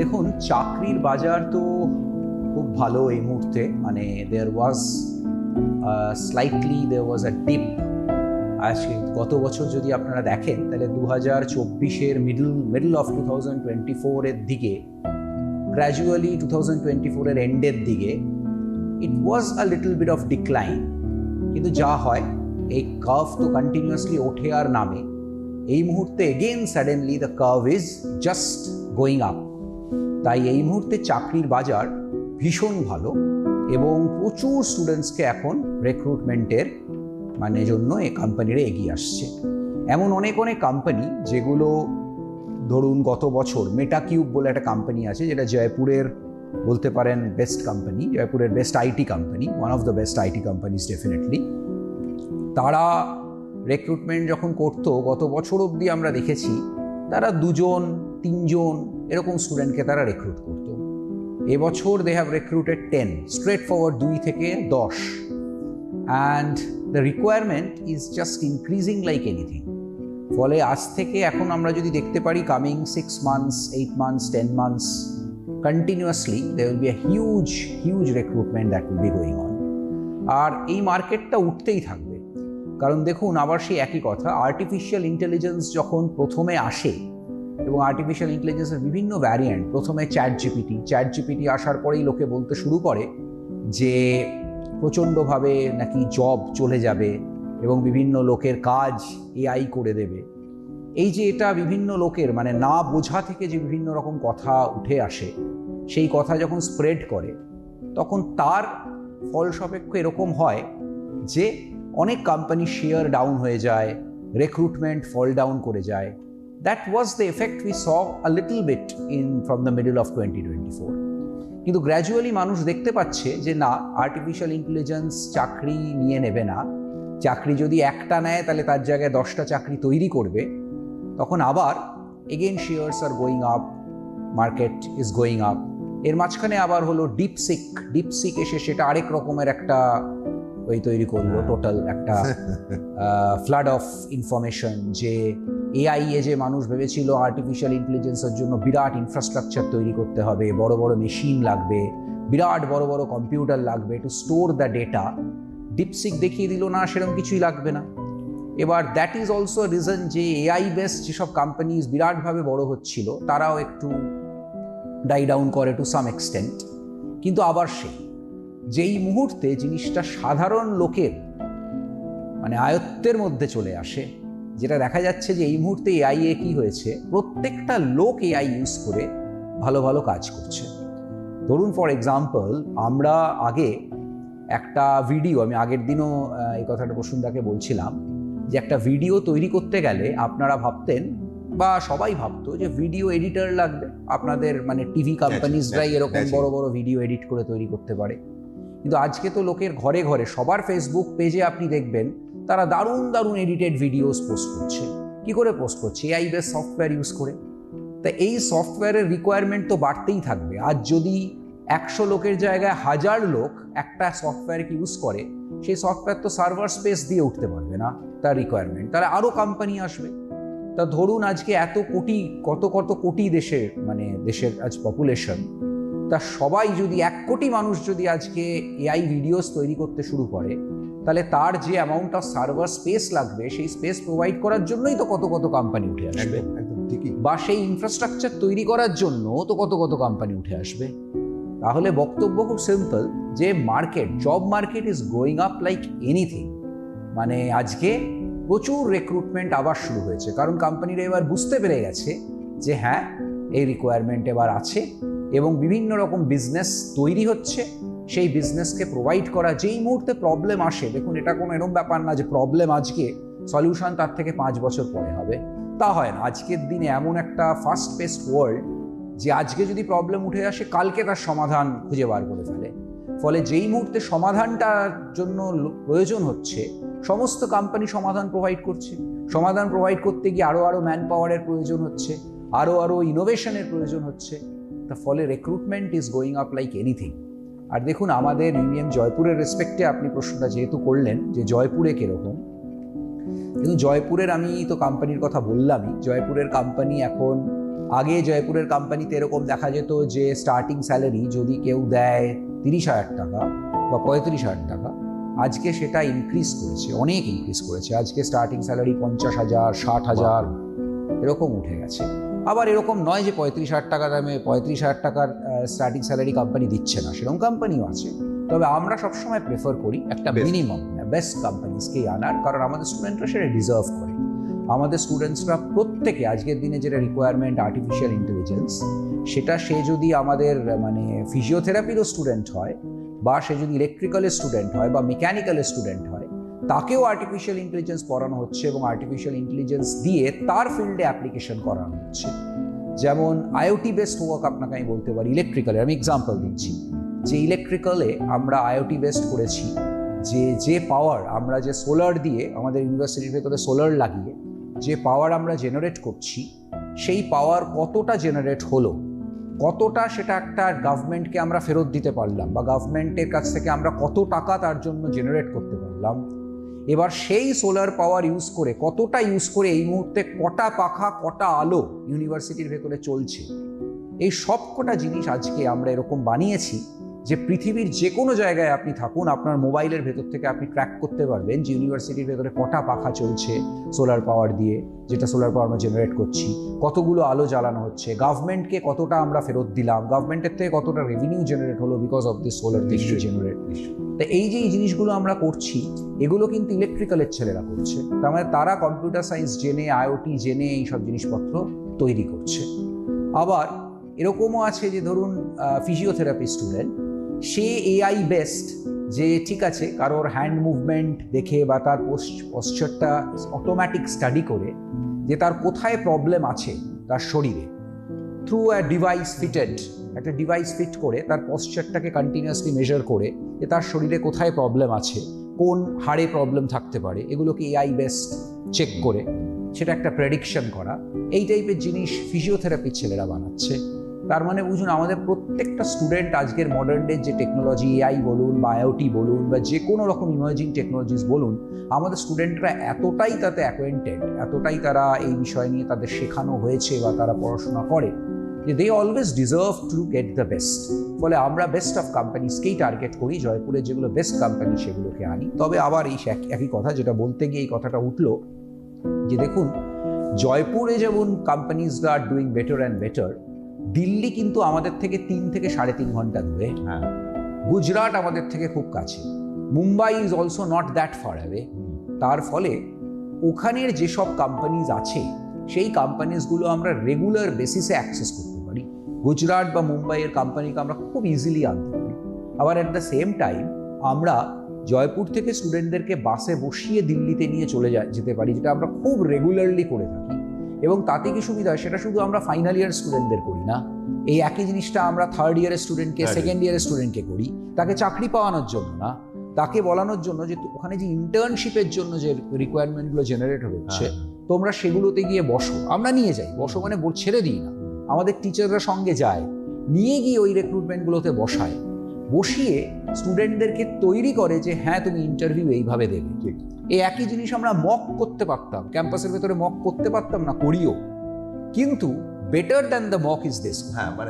দেখুন, চাকরির বাজার তো খুব ভালো এই মুহূর্তে। মানে দেয়ার ওয়াজ স্লাইটলি দেয়ার ওয়াজ আ ডিপ আজকে গত বছর যদি আপনারা দেখেন, তাহলে দু হাজার চব্বিশের middle middle of two thousand twenty ফোরের দিকে গ্র্যাজুয়ালি টু থাউজেন্ড টোয়েন্টি ফোরের এন্ডের দিকে it was a little bit of decline কিন্তু যা হয়, এই কার্ভ তো কন্টিনিউয়াসলি ওঠে আর নামে। এই মুহূর্তে again suddenly the curve is just going up তাই এই মুহূর্তে চাকরির বাজার ভীষণ ভালো এবং প্রচুর স্টুডেন্টসকে এখন রেক্রুটমেন্টের মানে জন্য এই কোম্পানিরা এগিয়ে আসছে। এমন অনেক অনেক কোম্পানি যেগুলো ধরুন গত বছর মেটাকিউব বলে একটা কোম্পানি আছে যেটা জয়পুরের বলতে পারেন বেস্ট কোম্পানি জয়পুরের best IT company one of the best IT companies definitely তারা রেক্রুটমেন্ট যখন করতো, গত বছর অবধি আমরা দেখেছি তারা দুজন, তিনজন এরকম স্টুডেন্টকে তারা রিক্রুট করতো। এবছর they have recruited ten straightforward দুই থেকে দশ। And the requirement is just increasing like anything ফলে আজ থেকে এখন আমরা যদি দেখতে পারি coming six months eight months ten months continuously they will be a huge huge recruitment that will be going on আর এই মার্কেটটা উঠতেই থাকবে। কারণ দেখুন, আবার সেই একই কথা আর্টিফিশিয়াল ইন্টেলিজেন্স যখন প্রথমে আসে এবং আর্টিফিশিয়াল ইন্টেলিজেন্সের বিভিন্ন ভ্যারিয়েন্ট প্রথমে চ্যাট জিপিটি চ্যাট জিপিটি আসার পরেই লোকে বলতে শুরু করে যে প্রচণ্ডভাবে নাকি জব চলে যাবে এবং বিভিন্ন লোকের কাজ এআই করে দেবে। এই যে এটা বিভিন্ন লোকের মানে না বোঝা থেকে যে বিভিন্ন রকম কথা উঠে আসে, সেই কথা যখন স্প্রেড করে, তখন তার ফল সাপেক্ষ এরকম হয় যে অনেক কোম্পানি শেয়ার ডাউন হয়ে যায় রিক্রুটমেন্ট ফল ডাউন করে যায়। That was the effect we saw a little bit in from the middle of twenty twenty four কিন্তু গ্র্যাজুয়ালি মানুষ দেখতে পাচ্ছে যে না আর্টিফিশিয়াল ইন্টেলিজেন্স চাকরি নিয়ে নেবে না। চাকরি যদি একটা নেয় তাহলে তার জায়গায় দশটা চাকরি তৈরি করবে। তখন আবার again shares are going up market is going up এর মাঝখানে আবার হলো ডিপসিক ডিপসিক এসে সেটা আরেক রকমের একটা ওই তৈরি করল টোটাল একটা ফ্লাড অফ ইনফরমেশন যে এআই এ যে মানুষ ভেবেছিল আর্টিফিশিয়াল ইন্টেলিজেন্সের জন্য বিরাট ইনফ্রাস্ট্রাকচার তৈরি করতে হবে, বড় বড় মেশিন লাগবে, বিরাট বড় বড় কম্পিউটার লাগবে to store the data DeepSeek দেখিয়ে দিল না সেরকম কিছুই লাগবে না। এবার দ্যাট ইজ অলসো রিজন যে এআই বেস যেসব কোম্পানিজ বিরাটভাবে বড় হচ্ছিল, তারাও একটু ডাই ডাউন করে টু সাম এক্সটেন্ট কিন্তু আবার সে যেই মুহূর্তে জিনিসটা সাধারণ লোকের মানে আয়ত্তের মধ্যে চলে আসে যেটা দেখা যাচ্ছে যে এই মুহূর্তে এআই এ কি হয়েছে প্রত্যেকটা লোক এআই ইউজ করে ভালো ভালো কাজ করছে। ধরুন ফর এক্সাম্পল আমরা আগে একটা ভিডিও আমি আগের দিনও এই কথাটা বসুন্দাকে বলছিলাম যে একটা ভিডিও তৈরি করতে গেলে আপনারা ভাবতেন বা সবাই ভাবতো যে ভিডিও এডিটর লাগবে। আপনাদের মানে টিভি কোম্পানিজরাই এরকম বড় বড় ভিডিও এডিট করে তৈরি করতে পারে। কিন্তু আজকে তো লোকের ঘরে ঘরে সবার ফেসবুক পেজে আপনি দেখবেন তারা দারুণ দারুণ এডিটেড ভিডিওস পোস্ট করছে। কি করে পোস্ট করছে? এআই বেস সফটওয়্যার ইউজ করে। তা এই সফটওয়্যারের রিকোয়ারমেন্ট তো বাড়তেই থাকবে। আজ যদি একশো লোকের জায়গায় হাজার লোক একটা সফটওয়্যারকে ইউজ করে, সেই সফটওয়্যার তো সার্ভার স্পেস দিয়ে উঠতে পারবে না তার রিকোয়ারমেন্ট তারা আরও কোম্পানি আসবে। তা ধরুন আজকে এত কোটি, কত কত কোটি দেশের মানে দেশের আজ পপুলেশন তা সবাই যদি, এক কোটি মানুষ যদি আজকে এআই ভিডিওস তৈরি করতে শুরু করে তাহলে তার যে অ্যামাউন্ট অফ সার্ভার স্পেস লাগবে সেই স্পেস প্রোভাইড করার জন্যই তো কত কত কোম্পানি উঠে আসবে। ঠিকই। বা সেই ইনফ্রাস্ট্রাকচার তৈরি করার জন্য তো কত কত কোম্পানি উঠে আসবে। তাহলে বক্তব্য খুব সিম্পল যে market job market is growing up like anything মানে আজকে প্রচুর রিক্রুটমেন্ট আবার শুরু হয়েছে। কারণ কোম্পানিরা এবার বুঝতে পেরে গেছে যে হ্যাঁ এই রিকোয়ারমেন্ট এবার আছে এবং বিভিন্ন রকম বিজনেস তৈরি হচ্ছে। সেই বিজনেসকে প্রোভাইড করা, যেই মুহূর্তে প্রবলেম আসে, দেখুন এটা কোনো এরকম ব্যাপার না যে প্রবলেম আজকে সলিউশন তার থেকে পাঁচ বছর পরে হবে। তা হয় না। আজকের দিনে এমন একটা ফাস্ট পেস্ট ওয়ার্ল্ড যে আজকে যদি প্রবলেম উঠে আসে, কালকে তার সমাধান খুঁজে বার করে ফেলে। ফলে যেই মুহূর্তে সমাধানটার জন্য প্রয়োজন হচ্ছে, সমস্ত কোম্পানি সমাধান প্রোভাইড করছে। সমাধান প্রোভাইড করতে গিয়ে আরও আরও ম্যান পাওয়ারের প্রয়োজন হচ্ছে আরও আরও ইনোভেশনের প্রয়োজন হচ্ছে। তা ফলে recruitment is going up like anything আর দেখুন আমাদের ইউনিয়ন জয়পুরের রেসপেক্টে আপনি প্রশ্নটা যেহেতু করলেন যে জয়পুরে কীরকম কিন্তু জয়পুরের আমি তো কোম্পানির কথা বললামই জয়পুরের কোম্পানি এখন আগে জয়পুরের কোম্পানিতে এরকম দেখা যেত যে স্টার্টিং স্যালারি যদি কেউ দেয় তিরিশ হাজার টাকা বা পঁয়ত্রিশ হাজার টাকা আজকে সেটা ইনক্রিজ করেছে অনেক ইনক্রিজ করেছে। আজকে স্টার্টিং স্যালারি পঞ্চাশ হাজার ষাট হাজার এরকম উঠে গেছে। আবার এরকম নয় যে পঁয়ত্রিশ হাজার টাকা দামে পঁয়ত্রিশ হাজার টাকার স্টার্টিং স্যালারি কোম্পানি দিচ্ছে না। সেরকম কোম্পানিও আছে। তবে আমরা সবসময় প্রেফার করি একটা মিনিমাম বেস্ট কোম্পানিজকেই আনার কারণ আমাদের স্টুডেন্টরা সেটা ডিজার্ভ করে। আমাদের স্টুডেন্টসরা প্রত্যেকে আজকের দিনে যেটা রিকোয়ারমেন্ট আর্টিফিশিয়াল ইন্টেলিজেন্স সেটা সে যদি আমাদের মানে ফিজিওথেরাপিরও স্টুডেন্ট হয় বা সে যদি ইলেকট্রিক্যালের স্টুডেন্ট হয় বা মেকানিক্যালের স্টুডেন্ট হয় তাকেও আর্টিফিশিয়াল ইন্টেলিজেন্স পড়ানো হচ্ছে এবং আর্টিফিশিয়াল ইন্টেলিজেন্স দিয়ে তার ফিল্ডে অ্যাপ্লিকেশন করানো হচ্ছে। যেমন আইওটি বেসড ওয়ার্ক আপনাকে আমি বলতে পারি ইলেকট্রিক্যালের আমি এক্সাম্পল দিচ্ছি। যে ইলেকট্রিক্যালে আমরা আইওটি বেসড করেছি, যে যে পাওয়ার আমরা যে সোলার দিয়ে আমাদের ইউনিভার্সিটির ভেতরে সোলার লাগিয়ে, যে পাওয়ার আমরা জেনারেট করছি, সেই পাওয়ার কতটা জেনারেট হলো? কতটা সেটা একটা গভর্নমেন্টকে আমরা ফেরত দিতে পারলাম বা গভর্নমেন্টের কাছ থেকে আমরা কত টাকা তার জন্য জেনারেট করতে পারলাম? এবার সেই সোলার পাওয়ার ইউজ করে, কতটা ইউজ করে এই মুহূর্তে কটা পাখা, কটা আলো ইউনিভার্সিটির ভেতরে চলছে? এই সব কটা জিনিস আজকে আমরা এরকম বানিয়েছি। যে পৃথিবীর যে কোনো জায়গায় আপনি থাকুন আপনার মোবাইলের ভেতর থেকে আপনি ট্র্যাক করতে পারবেন যে ইউনিভার্সিটির ভেতরে কটা পাখা চলছে সোলার পাওয়ার দিয়ে যেটা সোলার পাওয়ার আমরা জেনারেট করছি কতগুলো আলো জ্বালানো হচ্ছে গভর্নমেন্টকে কতটা আমরা ফেরত দিলাম গভর্নমেন্টের থেকে কতটা রেভিনিউ জেনারেট হলো বিকজ অফ দিস সোলার নিশ্চয়ই। জেনারেট তা এই যে এই জিনিসগুলো আমরা করছি এগুলো কিন্তু ইলেকট্রিক্যালের ছেলেরা করছে তার মানে তারা কম্পিউটার সায়েন্স জেনে আইওটি জেনে এই সব জিনিসপত্র তৈরি করছে আবার এরকমও আছে যে ধরুন ফিজিওথেরাপি স্টুডেন্ট সে এআই বেস্ট যে ঠিক আছে, কারোর হ্যান্ড মুভমেন্ট দেখে বা তার পশ্চারটা অটোমেটিক স্টাডি করে, যে তার কোথায় প্রবলেম আছে তার শরীরে। থ্রু আ ডিভাইস ফিটেড একটা ডিভাইস ফিট করে তার পশ্চারটাকে কন্টিনিউয়াসলি মেজার করে যে তার শরীরে কোথায় প্রবলেম আছে, কোন হাড়ে প্রবলেম থাকতে পারে, এগুলোকে এআই বেস্ট চেক করে। সেটা একটা প্রেডিকশন করা। এই টাইপের জিনিস ফিজিওথেরাপির ছেলেরা বানাচ্ছে। তার মানে বুঝুন, আমাদের প্রত্যেকটা স্টুডেন্ট আজকের মডার্ন ডে যে টেকনোলজি এআই বলুন বা আইওটি বলুন বা যে কোনো রকম ইমার্জিং টেকনোলজিস বলুন, আমাদের স্টুডেন্টরা এতটাই তাতে অ্যাকোয়েন্টেড এতটাই তারা এই বিষয় নিয়ে তাদের শেখানো হয়েছে বা তারা পড়াশোনা করে যে they always deserve to get the best ফলে আমরা বেস্ট অফ কোম্পানিজকেই টার্গেট করি, জয়পুরে যেগুলো বেস্ট কোম্পানি সেগুলোকে আনি। তবে আবার এই এক- একই কথা যেটা বলতে গিয়ে এই কথাটা উঠল যে দেখুন, জয়পুরে যেমন কোম্পানিজরা are doing better and better Delhi কিন্তু আমাদের থেকে তিন থেকে সাড়ে তিন ঘণ্টা দূরে। হ্যাঁ। গুজরাট আমাদের থেকে খুব কাছে। Mumbai is also not that far away তার ফলে ওখানের যেসব কোম্পানিজ আছে সেই কোম্পানিজগুলো আমরা রেগুলার বেসিসে অ্যাক্সেস করতে পারি। গুজরাট বা মুম্বাইয়ের কোম্পানিকে আমরা খুব ইজিলি আনতে পারি। আবার অ্যাট দ্য সেম টাইম আমরা জয়পুর থেকে স্টুডেন্টদেরকে বাসে বসিয়ে দিল্লিতে নিয়ে চলে যেতে পারি যেটা আমরা খুব রেগুলারলি করে থাকি। এবং তাতে কি সুবিধা হয়? সেটা শুধু আমরা ফাইনাল ইয়ার স্টুডেন্টদের করি না। এই একই জিনিসটা আমরা থার্ড ইয়ারের স্টুডেন্টকে সেকেন্ড ইয়ারের স্টুডেন্টকে করি। তাকে চাকরি পাওয়ানোর জন্য না। তাকে বলানোর জন্য যে ওখানে যে ইন্টার্নশিপের জন্য যে রিকোয়ারমেন্টগুলো জেনারেট হচ্ছে। তোমরা সেগুলোতে গিয়ে বসো। আমরা নিয়ে যাই। বসো মানে ছেড়ে দিই না। আমাদের টিচাররা সঙ্গে যায়। নিয়ে গিয়ে ওই রিক্রুটমেন্টগুলোতে বসায়। বসিয়ে স্টুডেন্টদেরকে তৈরি করে যে হ্যাঁ তুমি ইন্টারভিউ এইভাবে দেবে। ঠিক। এই একই জিনিস আমরা মক করতে পারতাম। ক্যাম্পাসের ভেতরে মক করতে পারতাম না করিও। কিন্তু better than the mock is this হ্যাঁ মানে